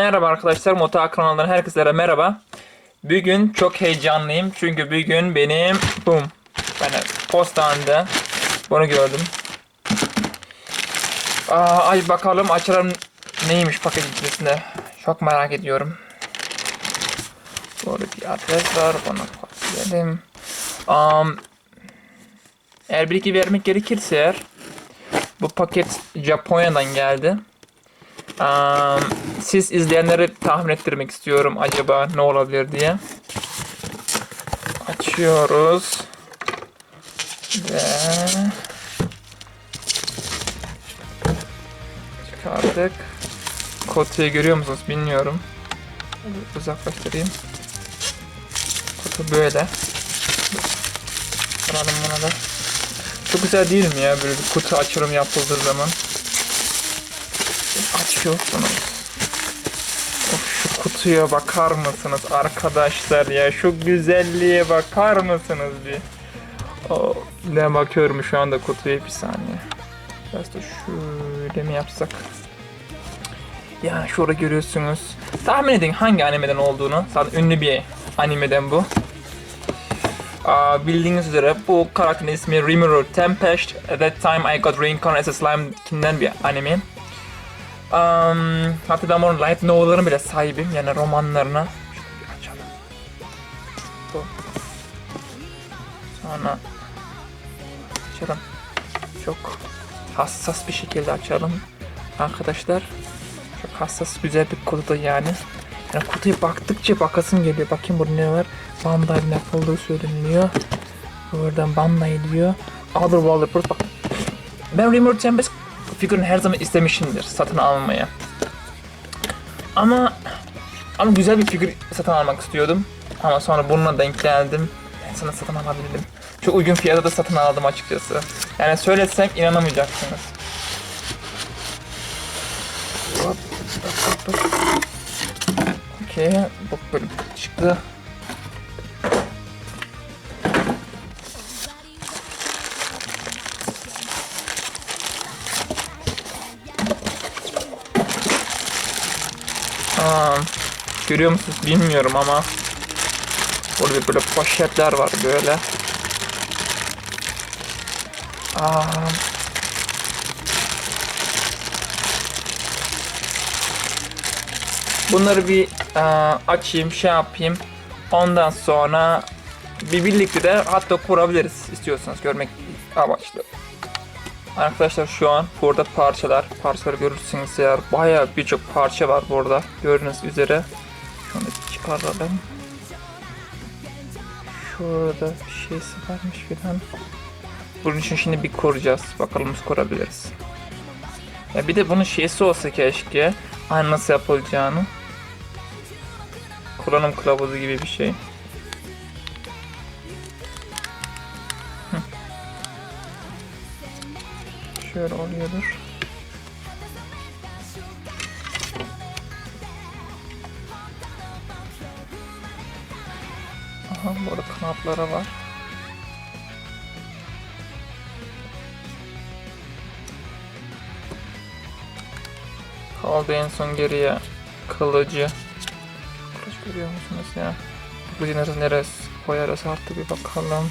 Merhaba arkadaşlar, Mota kanalından herkese merhaba. Bugün çok heyecanlıyım çünkü bugün benim bum yani postanede bunu gördüm. Aa, ay bakalım açalım neymiş paketin içerisinde. Çok merak ediyorum. Burada bir adres var, bana kopyaladım. Um, eğer bilgi vermek gerekirse eğer, bu paket Japonya'dan geldi. Um, siz izleyenleri tahmin ettirmek istiyorum acaba ne olabilir diye. Açıyoruz. Ve çıkardık. Kutuyu görüyor musunuz bilmiyorum. Uzaklaştırayım. Kutu böyle. Alalım bunu da. Çok güzel değil mi ya böyle bir kutu açılım yapıldığı zaman. Açıyorsunuz. Of şu kutuya bakar mısınız arkadaşlar ya? Şu güzelliğe bakar mısınız bir? Oh, ne bakıyorum şu anda kutuya bir saniye. Biraz da şöyle mi yapsak? Ya şurada görüyorsunuz. Tahmin edin hangi animeden olduğunu. Zaten ünlü bir animeden bu. Aa, bildiğiniz üzere bu karakterin ismi Rimuru Tempest. At that time I got reincarnated as a slime'kinden bir anime. Um, hatta ben bunun light novel'ların bile sahibim. Yani romanlarına. Açalım. Bu. Sonra açalım. Çok hassas bir şekilde açalım. Arkadaşlar. Çok hassas güzel bir kutu yani. Yani kutuya baktıkça bakasım geliyor. Bakayım burada ne var. Bandai'nin yapıldığı söyleniyor. Buradan Bandai diyor. Other Wallpapers bak. Ben Rimuru Tempest figürünü her zaman istemişimdir satın almaya. Ama ama güzel bir figür satın almak istiyordum. Ama sonra bununla denk geldim. Ben sana satın alabilirim. Çok uygun fiyata da satın aldım açıkçası. Yani söylesem inanamayacaksınız. Okey, bu böyle çıktı. Aa, görüyor musunuz bilmiyorum ama burada böyle poşetler var böyle. Aa, bunları bir aa, açayım şey yapayım. Ondan sonra bir birlikte de hatta kurabiliriz istiyorsanız görmek amaçlı. Arkadaşlar şu an burada parçalar, parçaları görürsünüz eğer bayağı birçok parça var burada gördüğünüz üzere. Şunu çıkaralım. Şurada bir şeysi varmış filan. Bunun için şimdi bir kuracağız. Bakalım nasıl kurabiliriz. Ya bir de bunun şeysi olsa keşke. Aynı nasıl yapılacağını. Kullanım kılavuzu gibi bir şey. Şöyle oluyordur. Aha burada kanatları var. Kaldı en son geriye kılıcı. Kılıç görüyor musunuz ya? Kılıcı neresi neresi koyarız artık bir bakalım.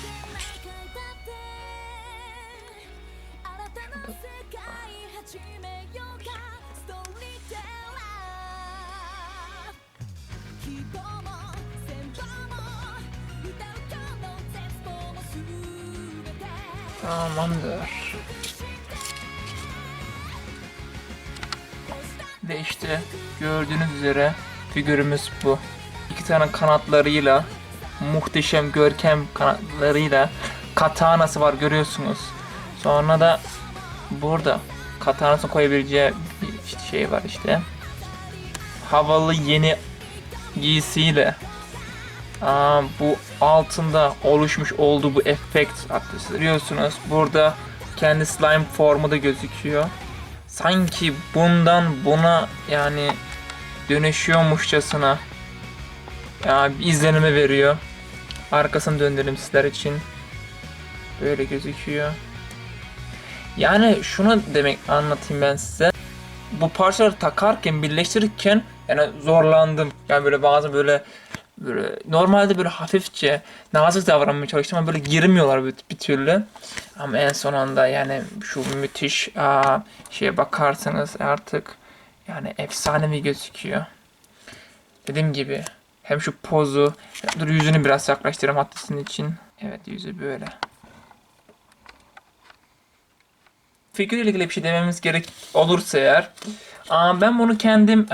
Ve işte gördüğünüz üzere figürümüz bu. İki tane kanatlarıyla muhteşem görkem kanatlarıyla katanası var görüyorsunuz. Sonra da burada katanasını koyabileceği bir şey var işte. Havalı yeni giysiyle Aa, bu altında oluşmuş olduğu bu efekt hatta görüyorsunuz. Burada kendi slime formu da gözüküyor. Sanki bundan buna yani dönüşüyormuşçasına ya bir izlenime veriyor. Arkasını döndürelim sizler için. Böyle gözüküyor. Yani şunu demek anlatayım ben size. Bu parçaları takarken birleştirirken Yani zorlandım. Yani böyle bazı böyle böyle normalde böyle hafifçe nazik davranmaya çalıştım ama böyle girmiyorlar bir, bir türlü. Ama en sonunda yani şu müthiş aa, şeye bakarsanız artık yani efsanevi gözüküyor. Dediğim gibi hem şu pozu dur yüzünü biraz yaklaştırayım hatta için. Evet yüzü böyle. Figürle ilgili bir şey dememiz gerek olursa eğer ben bunu kendim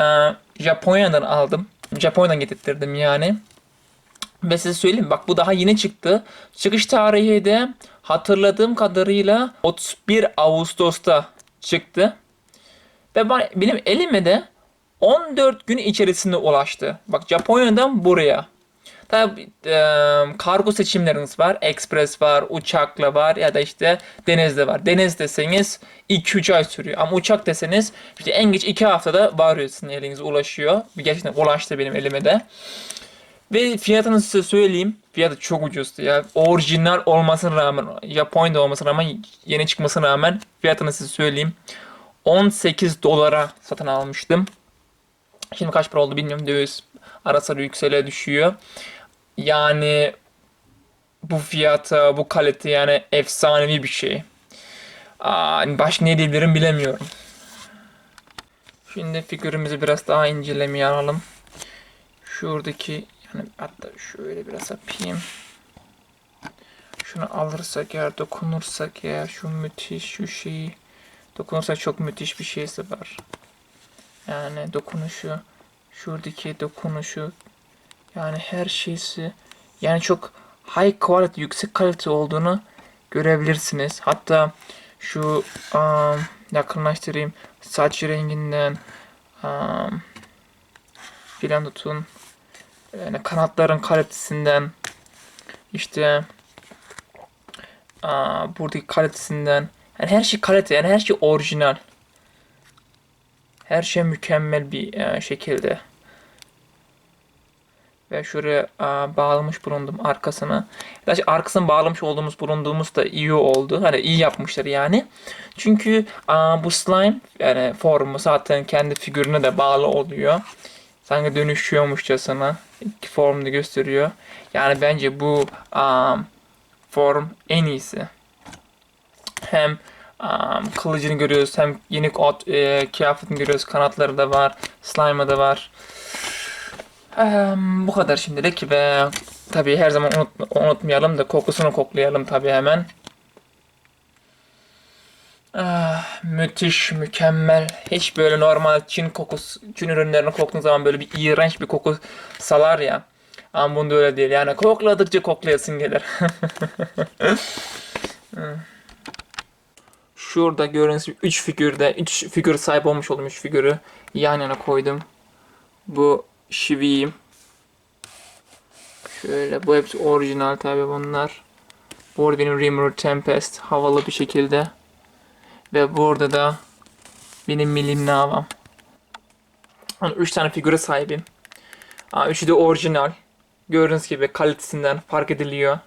Japonya'dan aldım. Japonya'dan getirttirdim yani. Ve size söyleyeyim bak bu daha yeni çıktı. Çıkış tarihi de hatırladığım kadarıyla 31 Ağustos'ta çıktı. Ve ben, benim elime de 14 gün içerisinde ulaştı. Bak Japonya'dan buraya. Tabi e, kargo seçimleriniz var. Express var, uçakla var ya da işte denizde var. Deniz deseniz 2-3 ay sürüyor. Ama uçak deseniz işte en geç 2 haftada varıyor sizin elinize ulaşıyor. Gerçekten ulaştı benim elime de. Ve fiyatını size söyleyeyim. Fiyatı çok ucuzdu ya. Orijinal olmasına rağmen, Japonya'da olmasına rağmen, yeni çıkmasına rağmen fiyatını size söyleyeyim. 18 dolara satın almıştım. Şimdi kaç para oldu bilmiyorum. Döviz ara sıra yüksele düşüyor. Yani bu fiyata, bu kalite yani efsanevi bir şey. Aa, hani başka ne diyebilirim bilemiyorum. Şimdi figürümüzü biraz daha incelemeye alalım. Şuradaki yani hatta şöyle biraz yapayım. Şunu alırsak eğer dokunursak eğer şu müthiş şu şeyi dokunursak çok müthiş bir şeysi var. Yani dokunuşu şuradaki dokunuşu yani her şeysi yani çok high quality yüksek kalite olduğunu görebilirsiniz. Hatta şu um, yakınlaştırayım saç renginden um, filan tutun yani kanatların kalitesinden işte aa, buradaki kalitesinden yani her şey kalite yani her şey orijinal her şey mükemmel bir e, şekilde ve şuraya aa, bağlamış bulundum arkasına. Gerçi arkasını bağlamış olduğumuz bulunduğumuz da iyi oldu. Hani iyi yapmışlar yani. Çünkü aa, bu slime yani formu zaten kendi figürüne de bağlı oluyor. Sanki dönüşüyormuşçasına iki formda gösteriyor. Yani bence bu form en iyisi. Hem um, kılıcını görüyoruz hem yeni ot, e, kıyafetini görüyoruz. Kanatları da var. Slime'ı da var. Um, bu kadar şimdilik ve tabii her zaman unut, unutmayalım da kokusunu koklayalım tabii hemen. Ah, müthiş, mükemmel. Hiç böyle normal Çin kokusu, Çin ürünlerini koktuğun zaman böyle bir iğrenç bir koku salar ya. Ama bunda öyle değil. Yani kokladıkça koklayasın gelir. Şurada gördüğünüz 3 figürde, 3 figür sahip olmuş olduğum 3 figürü yan yana koydum. Bu Shivi'yim. Şöyle bu hepsi orijinal tabi bunlar. Bu arada benim Rimmer Tempest havalı bir şekilde. Ve burada da benim milim navam. Yani 3 tane figüre sahibim. Aa, üçü de orijinal. Gördüğünüz gibi kalitesinden fark ediliyor.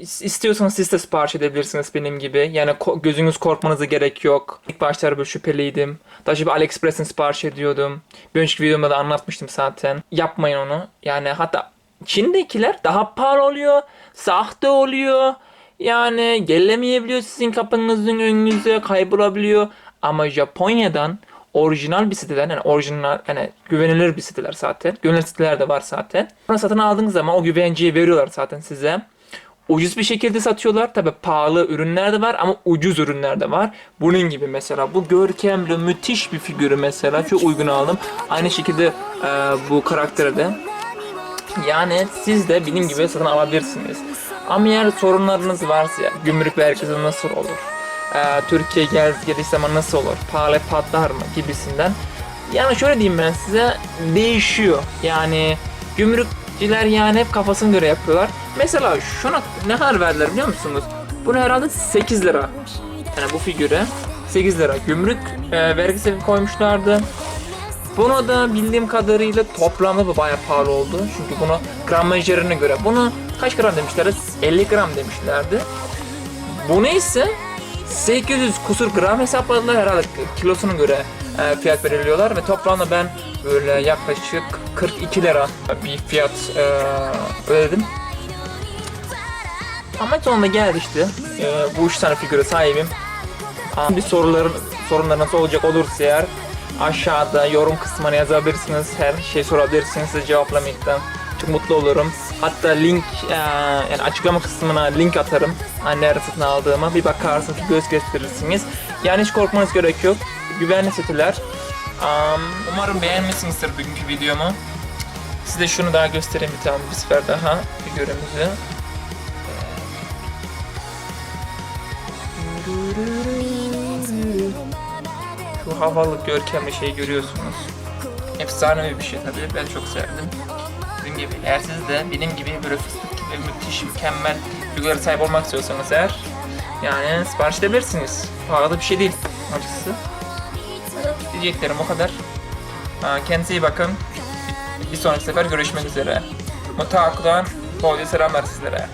İs- İstiyorsanız siz de sipariş edebilirsiniz benim gibi. Yani ko- gözünüz korkmanıza gerek yok. İlk başlarda böyle şüpheliydim. Daha önce AliExpress'in sipariş ediyordum. Bir önceki videomda da anlatmıştım zaten. Yapmayın onu. Yani hatta Çin'dekiler daha pahalı oluyor. Sahte oluyor. Yani gelemeyebiliyor sizin kapınızın önünüze kaybolabiliyor. Ama Japonya'dan orijinal bir siteden yani orijinal yani güvenilir bir siteler zaten. Güvenilir siteler de var zaten. Bunu satın aldığınız zaman o güvenciyi veriyorlar zaten size. Ucuz bir şekilde satıyorlar. Tabi pahalı ürünler de var ama ucuz ürünler de var. Bunun gibi mesela bu görkemli müthiş bir figürü mesela çok uygun aldım. Aynı şekilde e, bu karakteri de yani siz de benim gibi satın alabilirsiniz. Ama eğer sorunlarınız varsa gümrük vergisi nasıl olur? Ee, Türkiye gel geldiği zaman nasıl olur? Pahalı patlar mı gibisinden. Yani şöyle diyeyim ben size değişiyor. Yani gümrükçiler yani hep kafasına göre yapıyorlar. Mesela şuna ne kadar verdiler biliyor musunuz? Bunu herhalde 8 lira. Yani bu figüre 8 lira. Gümrük e, vergisi koymuşlardı. Bunu da bildiğim kadarıyla toplamda bu bayağı pahalı oldu. Çünkü bunu gramajlarına göre. Bunu kaç gram demişlerdi? 50 gram demişlerdi. Bunu ise 800 kusur gram hesapladılar herhalde kilosuna göre e, fiyat belirliyorlar ve toplamda ben böyle yaklaşık 42 lira bir fiyat e, ödedim. Ama sonunda geldi işte. E, bu üç tane figüre sahibim. Bir soruların sorunlarınız olacak olursa eğer aşağıda yorum kısmına yazabilirsiniz. Her şey sorabilirsiniz. Size cevaplamaktan çok mutlu olurum. Hatta link e, yani açıklama kısmına link atarım. Nerede satın aldığıma bir bakarsınız, göz gösterirsiniz. Yani hiç korkmanız gerek yok. Güvenli siteler. Am, umarım beğenmişsinizdir bugünkü videomu. Size şunu daha göstereyim bir tane bir sefer daha figürümüzü. Şu havalı görkemli şeyi görüyorsunuz. Efsanevi bir şey tabii. Ben çok sevdim. Dediğim gibi eğer siz de benim gibi böyle fıstık gibi müthiş, mükemmel figürlere sahip olmak istiyorsanız eğer yani sipariş edebilirsiniz. Pahalı bir şey değil açıkçası. Diyeceklerim o kadar. Kendinize iyi bakın. Bir sonraki sefer görüşmek üzere. Mutlu Akı'dan bolca selamlar sizlere.